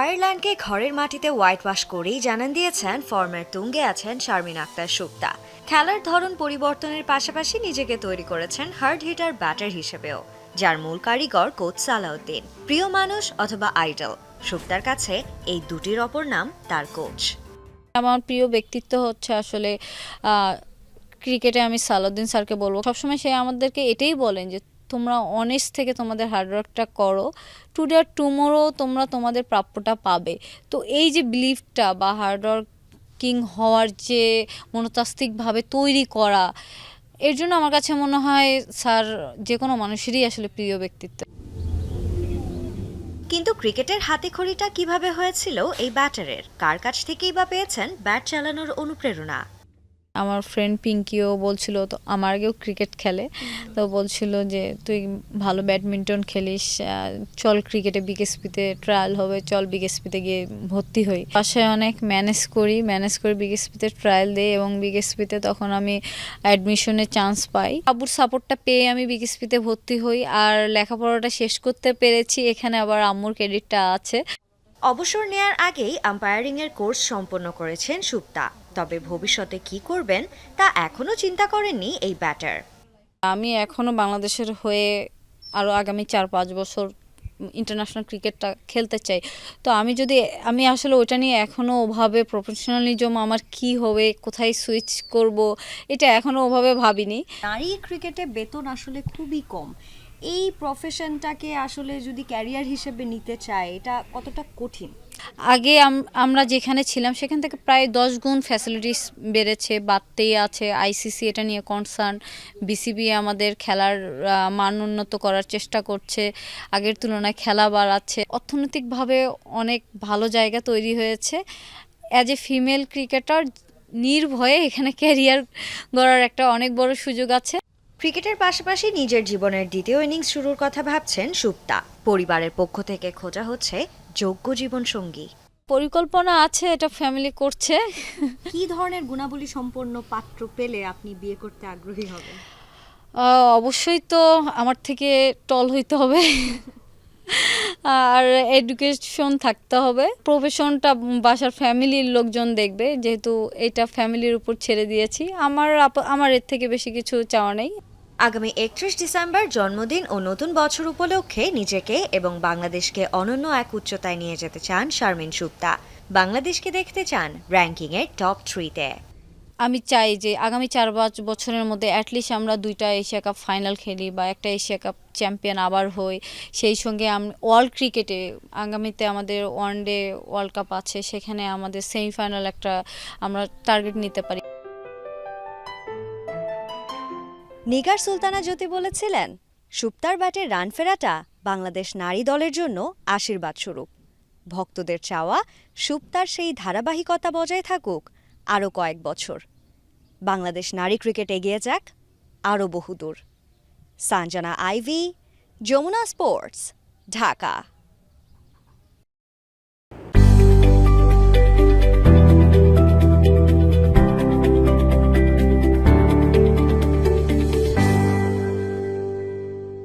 আয়ারল্যান্ডকে ঘরের মাটিতে white wash করেই জানান দিয়েছেন ফর্মের তুঙ্গে আছেন শারমিন আক্তার সুক্তা। খেলার ধরন পরিবর্তনের পাশাপাশি নিজেকে তৈরি করেছেন হার্ড হিটার ব্যাটার হিসেবেও, যার মূল কারিগর কোচ সালাউদ্দিন। প্রিয় মানুষ অথবা আইডল সুক্তার কাছে এই দুটির অপর নাম তার কোচ আমার প্রিয় ব্যক্তিত্ব হচ্ছে আসলে ক্রিকেটে আমি সালাউদ্দিন স্যারকে বলব। সবসময় সে আমাদেরকে এটাই বলেন যে তোমরা অনেস্ট থেকে তোমাদের হার্ডওয়ার্কটা করো। টুডে আর টুমোরো তোমরা তোমাদের প্রাপ্যটা পাবে। তো এই যে বিলিফটা বা হার্ডওয়ার্কিং হওয়ার যে মনস্তাত্ত্বিকভাবে তৈরি করা, এর জন্য আমার কাছে মনে হয় স্যার যে কোনো মানুষেরই আসলে প্রিয় ব্যক্তিত্ব। কিন্তু ক্রিকেটের হাতে খড়িটা কীভাবে হয়েছিল এই ব্যাটারের? কার কাছ থেকেই বা পেয়েছেন ব্যাট চালানোর অনুপ্রেরণা? আমার ফ্রেন্ড পিঙ্কিও বলছিল তো আমার আগেও ক্রিকেট খেলে। তো বলছিল যে তুই ভালো ব্যাডমিন্টন খেলিস চল ক্রিকেটে বিকেএসপিতে ট্রায়াল হবে চল বিকেএসপিতে গিয়ে ভর্তি হই। বাসায় অনেক ম্যানেজ করি ম্যানেজ করে বিকেএসপিতে ট্রায়াল দিই এবং বিকেএসপিতে তখন আমি অ্যাডমিশনের চান্স পাই। আব্বুর সাপোর্টটা পেয়ে আমি বিকেএসপিতে ভর্তি হই আর লেখাপড়াটা শেষ করতে পেরেছি। এখানে আবার আম্মুর ক্রেডিটটা আছে। অবসর নেয়ার আগেই আম্পায়ারিংয়ের কোর্স সম্পন্ন করেছেন সুপ্তা। তবে ভবিষ্যতে কি করবেন তা এখনও চিন্তা করেননি এই ব্যাটার। আমি এখনও বাংলাদেশের হয়ে আরও আগামী চার পাঁচ বছর ইন্টারন্যাশনাল ক্রিকেটটা খেলতে চাই। তো আমি যদি আমি আসলে ওটা নিয়ে এখনও ওভাবে প্রফেশনালিজম আমার কি হবে কোথায় সুইচ করব এটা এখনও ওভাবে ভাবিনি। নারী ক্রিকেটে বেতন আসলে খুবই কম। এই প্রফেশনটাকে আসলে যদি ক্যারিয়ার হিসেবে নিতে চায়, এটা কতটা কঠিন? আগে আম- আমরা যেখানে ছিলাম, সেখান থেকে প্রায় দশ গুণ ফ্যাসিলিটিস বেড়েছে, বাড়তেই আছে। আইসিসি এটা নিয়ে কনসার্ন বিসিবি আমাদের খেলার মান উন্নত করার চেষ্টা করছে। আগের তুলনায় খেলা বাড়াচ্ছে। অর্থনৈতিকভাবে অনেক ভালো জায়গা তৈরি হয়েছে। অ্যাজ এ ফিমেল ক্রিকেটার নির্ভয়ে এখানে ক্যারিয়ার গড়ার একটা অনেক বড় সুযোগ আছে। ক্রিকেটের পাশাপাশি নিজের জীবনের দ্বিতীয় ইনিংস শুরুর কথা ভাবছেন সুপ্তা। পরিবারের পক্ষ থেকে খোঁজা হচ্ছে যোগ্য জীবন সঙ্গী পরিকল্পনা আছে এটা ফ্যামিলি করছে। কি ধরনের গুণাবলী সম্পন্ন পাত্র পেলে আপনি বিয়ে করতে আগ্রহী হবেন? অবশ্যই তো আমার থেকে টল হইতে হবে। আর এডুকেশন থাকতে হবে। প্রফেশনটা বাসার ফ্যামিলির লোকজন দেখবে যেহেতু এটা ফ্যামিলির উপর ছেড়ে দিয়েছি। আমার আপ- আমার এর থেকে বেশি কিছু চাওয়া নেই। আগামী একত্রিশ ডিসেম্বর জন্মদিন ও নতুন বছর উপলক্ষে নিজেকে এবং বাংলাদেশকে অনন্য এক উচ্চতায় নিয়ে যেতে চান শারমিন সুপ্তা। বাংলাদেশকে দেখতে চান র্যাঙ্কিংয়ের টপ থ্রিতে। আমি চাই যে আগামী চার পাঁচ বছরের মধ্যে অ্যাটলিস্ট আমরা দুইটা এশিয়া কাপ ফাইনাল খেলি বা একটা এশিয়া কাপ চ্যাম্পিয়ন আবার হই। সেই সঙ্গে ওয়ার্ল্ড ক্রিকেটে আগামীতে আমাদের ওয়ান ডে ওয়ার্ল্ড কাপ আছে, সেখানে আমাদের সেমিফাইনাল একটা আমরা টার্গেট নিতে পারি। নিগার সুলতানা জ্যোতি বলেছিলেন, সুপ্তার ব্যাটে রান ফেরাটা বাংলাদেশ নারী দলের জন্য আশীর্বাদ স্বরূপ। ভক্তদের চাওয়া সুপ্তার সেই ধারাবাহিকতা বজায় থাকুক আরও কয়েক বছর। বাংলাদেশ নারী ক্রিকেট এগিয়ে যাক আরও বহুদূর। Sanjana Ivy, Jamuna sports, Dhaka.